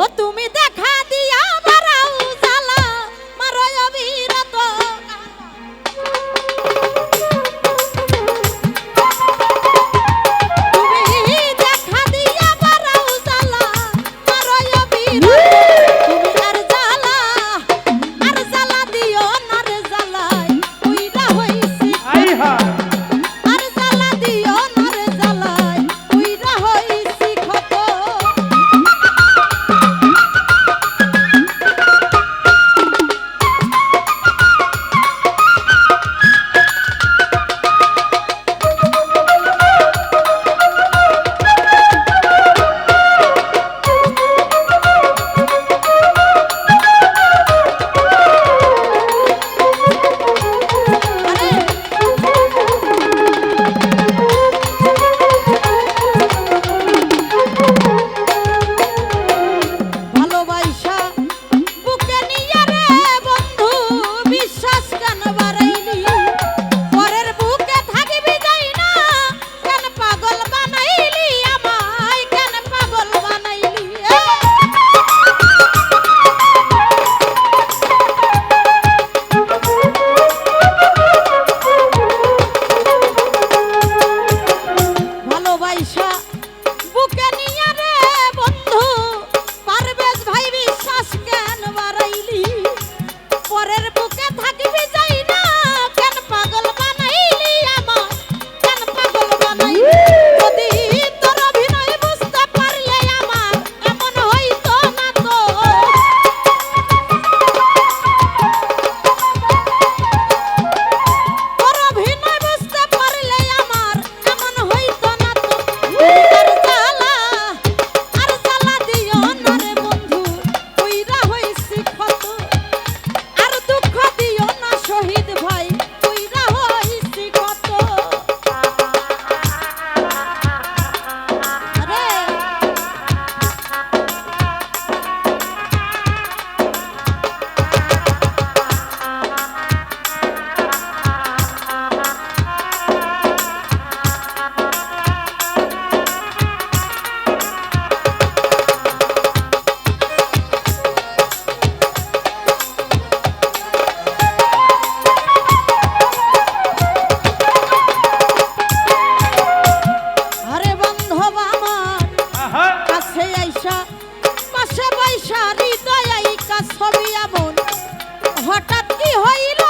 ও তুমি দেখা পাশে দয়াই কাজ হঠাৎ কি হইল?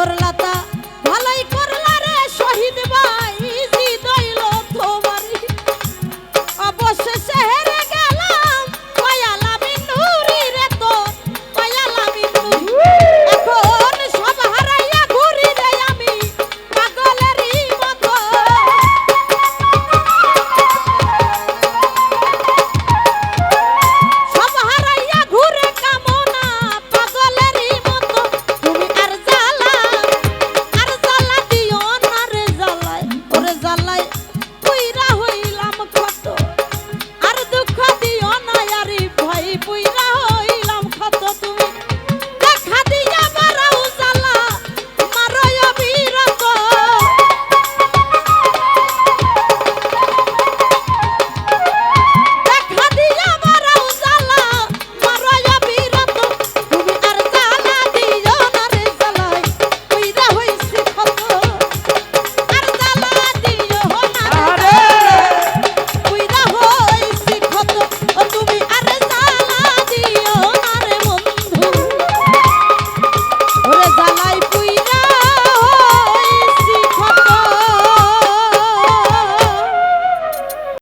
por la tarde.